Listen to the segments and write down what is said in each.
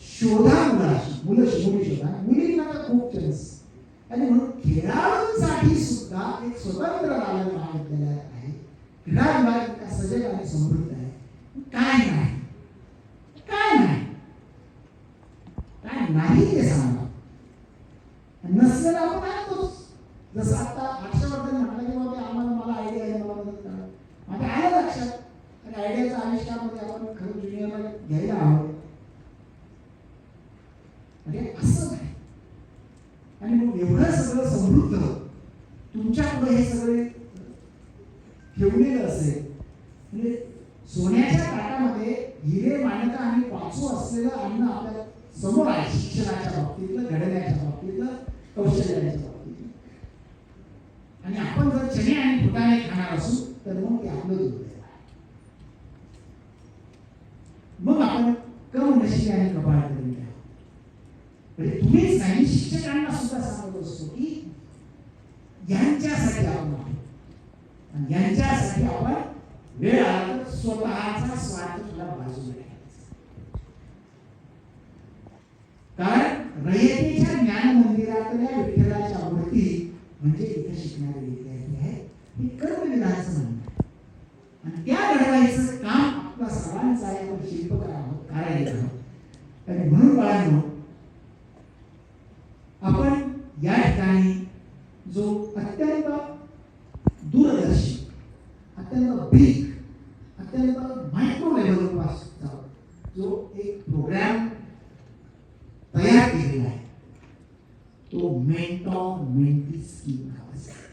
शोधा मुलाशी मुलं मुली शोधा मुलींना तर खूप चान्स आणि म्हणून खेळाडूंसाठी सुद्धा एक स्वतंत्र बालक महाविद्यालय आहे. क्रीडा विभाग इतका सजग आणि समृद्ध आहे. काय नाही. काय नाही. काय नाही ते सांगा. नसलेलं आपण ऐकतोच जसं आता हर्षवर्धन म्हटलं की बाबा आम्हाला मला आयडिया आहे मला मदत करा. माझ्या आहे लक्षात. आणि आयडियाचा आविष्कार आविष्कारमध्ये आपण खरं ज्युनियरला घ्यायला हवं म्हणजे असं नाही आणि मग एवढं सगळं समृद्ध. तुमच्या हे सगळे ठेवलेलं असेल. म्हणजे सोन्याच्या ताटामध्ये हिरे मानका आणि पाचू असलेलं अन्न आपल्यासमोर आहे शिक्षणाच्या बाबतीतलं घडण्याच्या बाबतीतलं कौशल्याच्या बाबतीतलं. आणि आपण जर चणे आणि फुटाणे खाणार असू तर मग ते आपलं दुर्दैव आहे. मग आपण कम नशिबी आणि कपाळ करून म्हणजे तुम्हीच नाही शिक्षकांना सुद्धा सांगत असतो की यांच्यासाठी आपण आणि यांच्यासाठी आपण वेळ आला तर स्वतःचा स्वार्थ सुद्धा बाजूला कारण रयतेच्या ज्ञान मंदिरातल्या विठ्ठलाच्या मूर्ती म्हणजे इथे शिकणारे विद्यार्थी आहे हे कर्मविधानाचं म्हणणं आणि त्या घडवायचं काम आपला सर्वांचा आहे पण शिल्पकार आहोत कारागीर आहोत आणि म्हणून बाळांनो आपण या ठिकाणी जो अत्यंत दूरदर्शी अत्यंत ब्रीक अत्यंत मायक्रो लेवलपासचा जो एक प्रोग्राम तयार केलेला आहे तो मेंटॉर मेंटी स्कीम नावाचा आहे.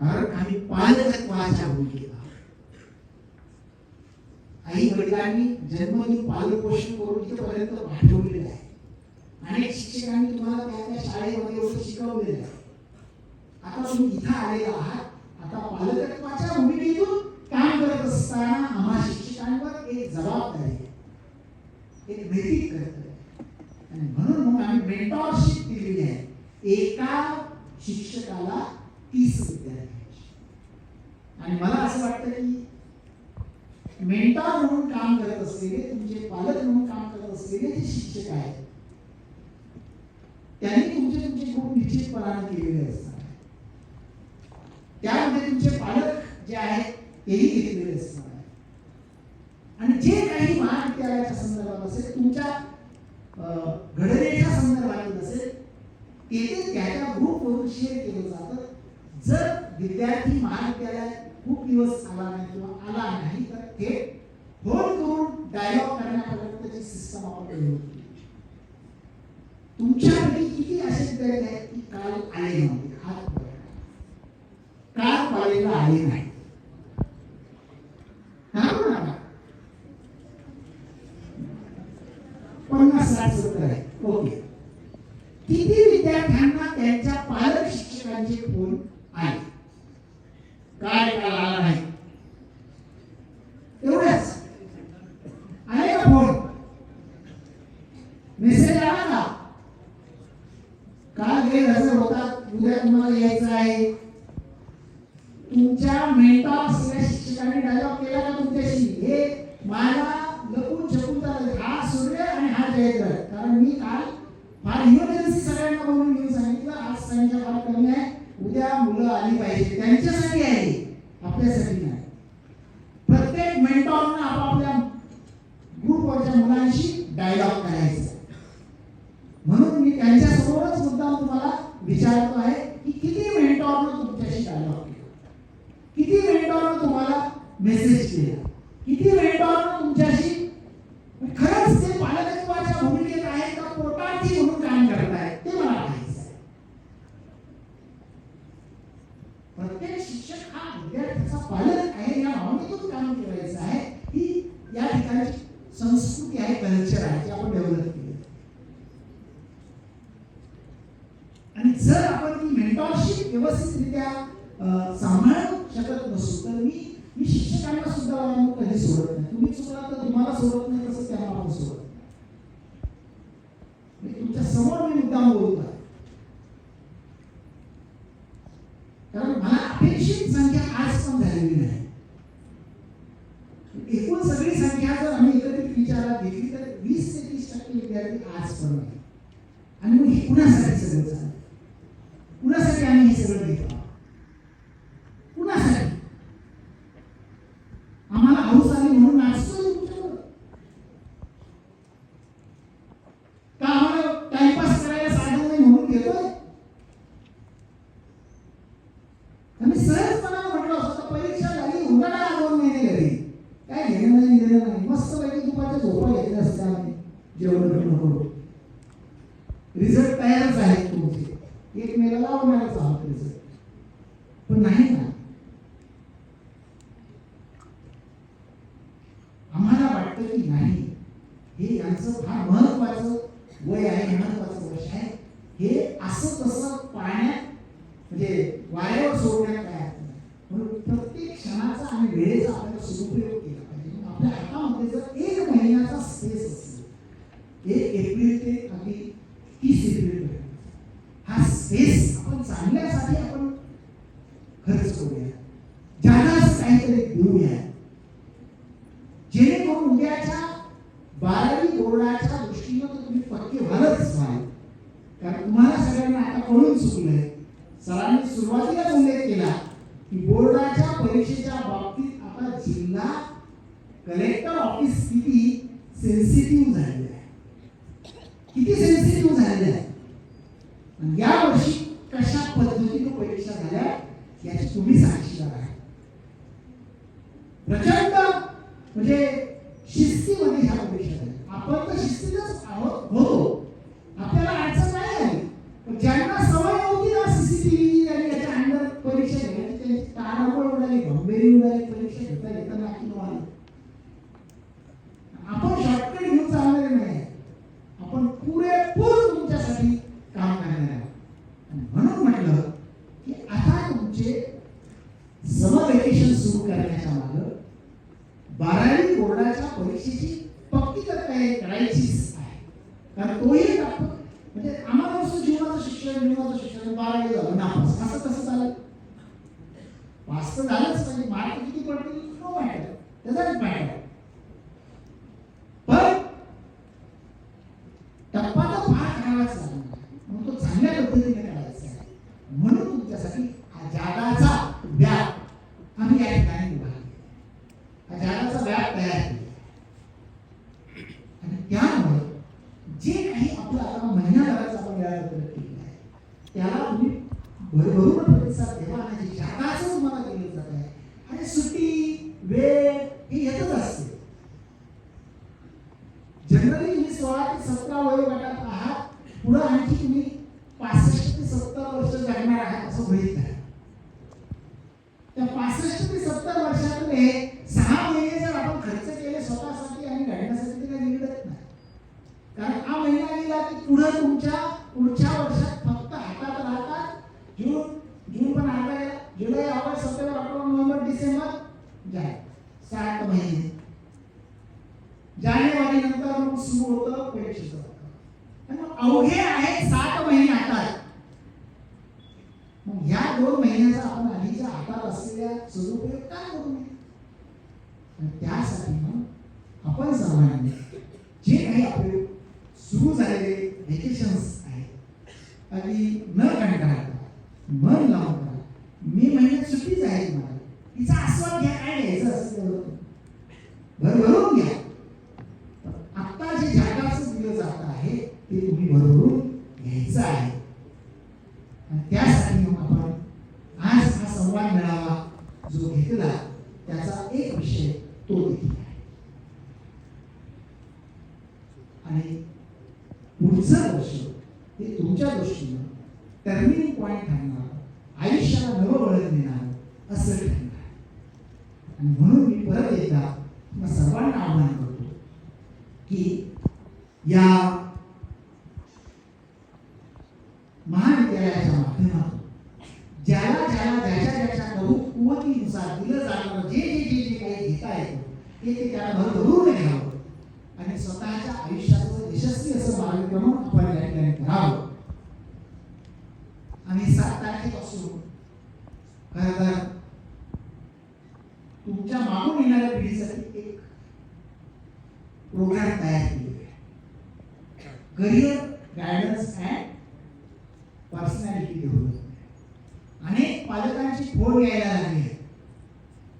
कारण आम्ही पालकत्वाच्या भूमिकेत आहोत आई वडिलांनी जन्मनी पालपोषण करून तिथपर्यंत पाठवलेलं आहे. अनेक शिक्षकांनी तुम्हाला त्या त्या शाळेमध्ये एवढं शिकवलेलं आहे. आता तुम्ही इथं आलेले आहात. आता पालकत्वाच्या भूमिकेतून काम करत असताना आम्हा शिक्षकांवर एक जबाबदारी आहे. एक नैतिक कर्तव्य आणि म्हणून मग आम्ही मेंटॉरशिप दिलेली आहे. एका शिक्षकाला तीस विद्यार्थ्यांची आणि मला असं वाटतं की मेंटॉर म्हणून काम करत असलेले तुमचे पालक म्हणून काम करत असलेले जे शिक्षक आहेत त्यांनी तुमचे तुमचे खूप निश्चितपणाने केलेले असतात. त्यामध्ये तुमचे पालक जे आहेत तेही घेतलेले असणार आणि जे काही महाविद्यालयाच्या संदर्भात असेल तुमच्या अं, संदर्भात असेल ते त्याच्या त्या ग्रुपवरून शेअर केलं जातं. जर विद्यार्थी महाविद्यालयात खूप दिवस आला नाही किंवा आला नाही, तर ते फ़ोन करून डायलॉग करण्यापर्यंतची सिस्टम आपण केली तुमच्यापैकी किती असे विद्यार्थी आहेत की काल आले नव्हते? हात. काल कॉलेजला आले नाही. पन्नास साठ सत्तर आहे ओके. आज संख्या कमी आहे उद्या मुलं आली पाहिजे. त्यांच्यासाठी आहे आपल्यासाठी नाही. प्रत्येक मेंटॉरनं आपापल्या ग्रुपवरच्या मुलांशी डायलॉग करायचा. म्हणून मी त्यांच्या समोरच तुम्हाला विचारतो आहे की किती मेंटॉरनं तुमच्याशी डायलॉग केला? किती मेंटॉरनं तुम्हाला मेसेज केला? किती मेंटॉरनं तुमच्याशी खरंच ते पालकत्वाच्या भूमिकेत आहे का पोटाची म्हणून काम करतायत ते मला पाहायचं आहे प्रत्येक शिक्षक हा विद्यार्थ्याचा पालक आहे या भावनेतून काम करायचं आहे ही या ठिकाणी संस्कृती आहे कल्चर आहे ते आपण डेव्हलप केलं आणि जर आपण ती मेंटॉरशिप व्यवस्थितरित्या अं, सांभाळू शकत नसू तर मी मी शिक्षकांना सुद्धा कधी सोडत नाही. तुम्ही चुकला तर तुम्हाला सोडत नाही तसं त्यांना आपण सोडत नाही. तुमच्यासमोर मी मुद्दाम बोलत आहे. कारण मला अपेक्षित संख्या आज पण झालेली नाही. एकूण सगळी संख्या जर आम्ही एकत्रित विचारात घेतली तर वीस ते तीस टक्के विद्यार्थी आज पण नाही आणि मग हे कुणासाठी सगळं चाललं कुणासाठी आम्ही हे सगळं घेतो आहोत कुणासाठी आम्हाला हाऊस आली म्हणून नाचतोय तुमच्यावर का आम्हाला टाइमपास करायला साधन नाही म्हणून घेतोय आम्ही सहजपणाने म्हटलं असतं तर परीक्षा झाली उन्हाळा दोन महिने घरी काय घेणं नाही देणं नाही मस्त पैकी दुपारच्या झोपा घेतल्या असत्या आम्ही जेवण बिवणं करून रिझल्ट तयारच आहेत तुमचे एक मेला लावणारच आहोत पण नाही ना आम्हाला वाटतं की नाही. हे यांचं फार महत्वाचं वय आहे महत्वाचं वर्ष आहे. हे असं तसं पाण्यात म्हणजे वाऱ्यावर सोडण्यात काय अर्थ नाही. म्हणून प्रत्येक क्षणाचा आणि वेळेचा आपल्याला सदुपयोग केला पाहिजे. आपल्या हातामध्ये जर एक महिन्याचा स्पेस असेल एक एप्रिल ते अगदी तीस हा स्पेस आपण चांगल्यासाठी आपण खर्च करूया. ज्यालाच काहीतरी देऊया जेणेकरून उद्याच्या बारावी बोर्डाच्या दृष्टीनं तर तुम्ही पक्के व्हालच व्हाल. कारण तुम्हाला सगळ्यांना आता कळून चुकलंय. सरांनी सुरुवातीलाच उल्लेख केला की बोर्डाच्या परीक्षेच्या बाबतीत आता जिल्हा कलेक्टर ऑफिस किती सेन्सिटिव्ह झालेलं आहे. किती सेन्सिटिव्ह झालेले आहे आणि या वर्षी कशा पद्धतीने परीक्षा झाल्या याची तुम्ही साक्षीदार आहे प्रचंड म्हणजे शिस्तीमध्ये ह्या परीक्षा झाल्या आपण तर शिस्तीतच आहोत होतो आपल्याला अडचण नाही आली पण ज्यांना सवय नव्हती ना सीसीटीव्ही आणि याच्या अंडर परीक्षा घेण्याची त्यांची तारांबळ उडाली भंबेरी उडाली परीक्षा घेता घेता नाकी आली आपण शॉर्टकट घेऊन चालणारे नाही आपण पुरेपूर तुमच्यासाठी काम करणार आहोत आणि म्हणून म्हटलं की आता तुमचे समर वेकेशन सुरू करण्याच्या मागं बारावी बोर्डाच्या परीक्षेची पक्की तर तयारी करायचीच आहे कारण तोही एक आपण म्हणजे आम्हाला नुसतं जीवनाचं शिक्षण जीवनाचं शिक्षण बारावी झालं नापास असं कसं झालं पास तर झालंच पाहिजे मार्क किती पडतील नो मॅटर त्याचा मॅटर पण टप्पा तर फार करावाच लागणार म्हणून तो चांगल्या पद्धतीने करायचा आहे म्हणून तुमच्यासाठी हा जागाचा व्याप आम्ही या ठिकाणी उभा केला. हा जागाचा व्याप तयार केला आणि त्यामुळे जे काही आपलं आता महिन्याभराचा आपण वेळापत्रक केलेलं आहे त्याला तुम्ही भरभरून प्रतिसाद द्यावा आणि जे जागाचं तुम्हाला केलं जात आहे आणि सुट्टी वेळ हे येतच असते जनरली तुम्ही सोळा ते सतरा वयोगटात आहात पुढे आणखी तुम्ही पासष्ट ते सत्तर वर्ष जगणार आहात असं होईल नाही त्या पासष्ट ते सत्तर वर्षातले सहा महिने जर आपण खर्च केले स्वतःसाठी आणि घडण्यासाठी ते काही निघत नाही कारण हा महिना गेला की पुढे तुमच्या पुढच्या वर्षात फक्त हातात राहतात जून जून पण आता जुलै August September October November December जाय सात महिने. जानेवारी नंतर मग सुरू होतं परीक्षेचं अवघे आहे सात महिने हातात मग ह्या दोन महिन्याचा आपण आधीच्या हातात असलेल्या सदुपयोग काय करू नये त्यासाठी मग आपण सामान्य जे काही आपले सुरू झालेले व्हेकेशन्स आहेत. आणि न कंटाळता मन लावून करा मे महिन्यात सुट्टीच आहे तुम्हाला तिचा आस्वाद घ्या काय घ्यायचं असेल तेवढं भरभरून घ्या. आता जे जगाचं दिलं जात आहे ते तुम्ही भरभरून घ्यायचं आहे. आणि त्यासाठी मग आपण आज हा संवाद मिळावा जो घेतला त्याचा एक विषय तो देखील आहे. आणि पुढचं वर्ष हे तुमच्या दृष्टीनं टर्निंग पॉईंट ठरणार आयुष्याला नवं वळण देणार असं ठरणार. आणि म्हणून मी परत एकदा तुम्हा सर्वांना आव्हान करतो की या महाविद्यालयाच्या माध्यमातून ज्याला ज्याला ज्याच्या ज्याच्या करून कुवतीनुसार दिलं जाणारं जे जे जे जे काही घेता येतं ते ते त्याला भरभरून घ्यावं. आणि स्वतःच्या आयुष्याचं यशस्वी असं मार्गक्रमण आपण या ठिकाणी करावं आणि सात तारखेपासून खरं तर तुमच्या मागून येणाऱ्या पिढीसाठी एक प्रोग्राम तयार केलेला आहे career guidance and personality development अनेक पालकांची फोड यायला लागली आहे.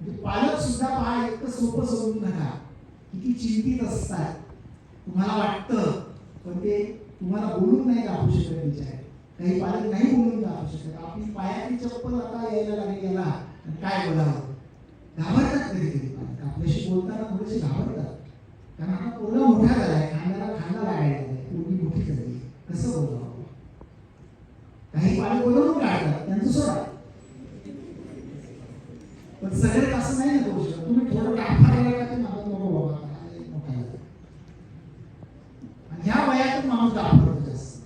म्हणजे पालक सुद्धा पहा इतकं सोपं सोडून नका. किती चिंतित असतात. तुम्हाला वाटतं पण ते तुम्हाला बोलून नाही दाखवू शकत विचार काही पालक नाही बोलून दाखवू शकत. आपली पायाची चप्पल आता यायला लागली याला. काय बोलावं? घाबरतात कधी कधी पालक. आपल्याशी बोलताना थोडेसे घाबरतात. कारण आता पोरगा मोठा झालाय खांद्याला खांदा लागायला लागलाय मोठी झाली कसं बोलावं काही पाणी बोलवून काढतात त्यांचं सोडा. पण सगळ्यात असं नाही ना करू शकत तुम्ही थोडं डाफारायला का? ते मला नको बाबा मोठा झाला. आणि ह्या वयातच माणूस डाफरतो जास्त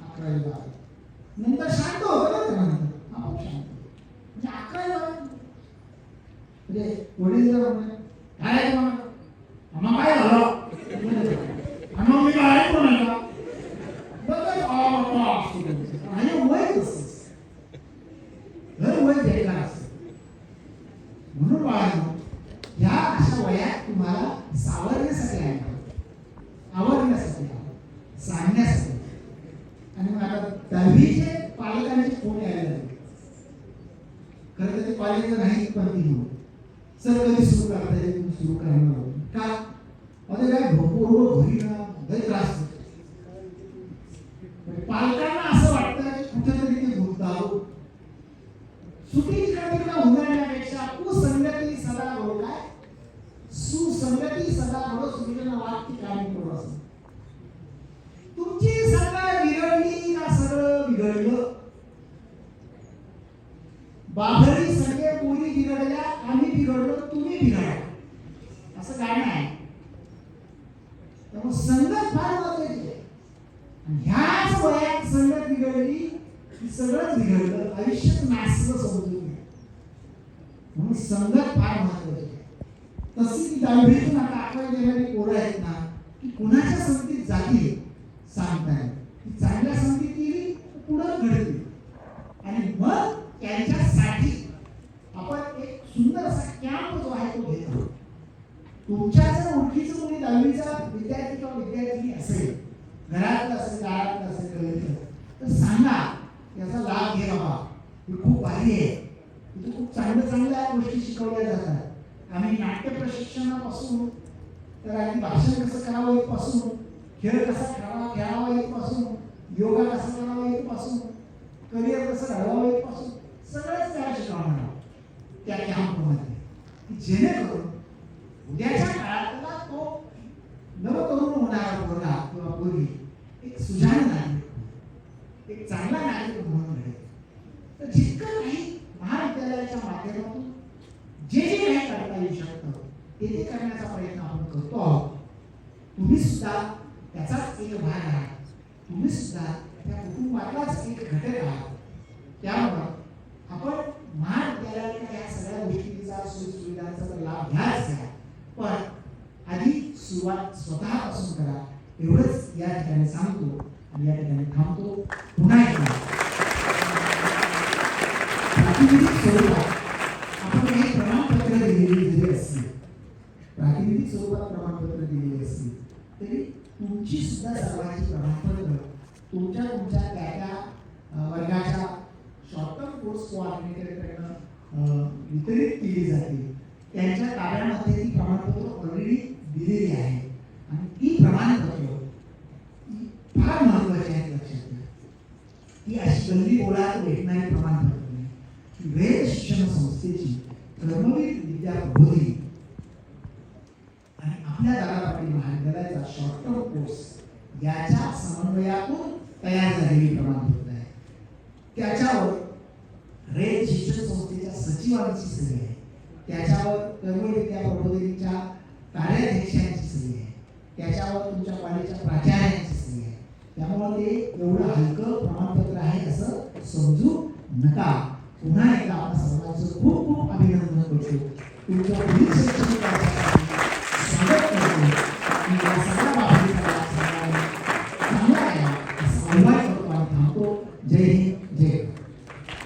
अकरावी बारावी नंतर शांत होतो ना ते नंतर आपोआप शांत होतं. म्हणजे अकरावी बारावी म्हणजे वडील जर म्हणले काय आहे तुम्हाला आम्हा काय झालं आणि मग मी काय ऐकू नये का बघा, आ, आ, असं त्यांचं. आणि वय तसंच. घर वय द्यायला असतं म्हणून बाळांनो ह्या अशा वयात तुम्हाला सावरण्यासाठी आहे. आवरण्यासाठी आहे. सांगण्यासाठी. आणि मग आता दहावीचे पालकांचे फोन यायला लागले. खरं तर ते कॉलेजला नाही कंटिन्यू सर कधी सुरू करता येईल? सुरू करणार का? अरे काय भरपूर घरी ना लय त्रास होतो. म्हणजे पालकांना असं वाटतं की कुठेतरी ते गुंतावं सुटी कडे होणार? घडो वाक्य काय करू तुमची सगळं बिघडली का सगळं बिघडलं? बाभरी सगळे पोरी बिघडल्या आम्ही बिघडलो तुम्ही बिघडला. असं गाणं आहे त्यामुळे संगत फार महत्वाची आहे. ह्याच वयात संगत बिघडली की सगळंच बिघडलं. आयुष्यात नासलं समजून घ्या म्हणून संगत फार महत्वाची तसंच तशी ती दहावीतून आता अकरावी पोरं आहेत ना की कुणाच्या संगतीत जातील सांगताय. चांगल्या संगतीत गेली पुढं घडली. आणि मग त्यांच्यासाठी आपण एक सुंदर असा कॅम्प जो आहे तो घेतो तुमच्या जर ओळखीचं कोणी दहावीचा विद्यार्थी किंवा विद्यार्थी असेल घरातलं असेल दारातलं असेल गल्लीतलं तर सांगा याचा लाभ घे बाबा. ही खूप भारी आहे. तिथे खूप चांगल्या चांगल्या गोष्टी शिकवल्या जातात. आम्ही नाट्य प्रशिक्षणापासून तर आणि भाषण कसं करावं इथपासून खेळ कसा खेळावा खेळावा इथपासून योगा कसा करावा इथपासून करिअर कसं घडवावं इथपासून सगळंच त्याला शिकवणार त्या कॅम्पमध्ये. की जेणेकरून उद्याच्या काळातला तो नवतरुण होणारा पोरगा किंवा पोरगी एक सुजाण नागरिक एक चांगला नागरिक म्हणून घडेल तर जितकं काही महाविद्यालयाच्या माध्यमातून जे जे काही करता येऊ शकतं ते ते करण्याचा प्रयत्न आपण करतो आहोत. तुम्ही सुद्धा त्याचाच एक भाग आहात. तुम्ही सुद्धा त्या कुटुंबातलाच एक घटक आहात. त्यामुळं आपण महाविद्यालयाच्या या सगळ्या गोष्टींचा सुविधांचा तर लाभ घ्याच घ्या. पण आधी सुरुवात स्वतःपासून करा. एवढंच या ठिकाणी सांगतो आणि या ठिकाणी थांबतो. पुन्हा एकदा. प्रमाणपत्र दिलेली असली तरी तुमची सुद्धा सर्वांची प्रमाणपत्र तुमच्या तुमच्या त्या त्या वर्गाच्या शॉर्ट टर्म कोर्स कोऑर्डिनेटरकडनं वितरित केली जाते. त्यांच्या कार्यामध्ये ती प्रमाणपत्र ऑलरेडी दिलेली आहे. आणि ती प्रमाणपत्र फार महत्वाची आहेत लक्षात घ्या. ती अशी गल्ली बोळात भेटणारी प्रमाणपत्र वेळ शिक्षण संस्थेची कर्मवीर विद्या प्रबोधिनी आपल्या दारापाटी महाविद्यालयाचा शॉर्ट कोर्स याच्या समन्वयातून तयार झालेली प्रमाणपत्र आहे. त्याच्यावर रेड शिक्षण संस्थेच्या सचिवांची सही आहे. त्याच्यावर कर्मविद्या प्रबोधिनीच्या कार्याध्यक्षांची सही आहे. त्याच्यावर तुमच्या कॉलेजच्या प्राचार्यांची सही आहे. त्यामुळे ते एवढं हलकं प्रमाणपत्र आहे असं समजू नका. पुन्हा एकदा आपण सर्वांचं खूप खूप अभिनंदन करतो. तुमच्या पुढील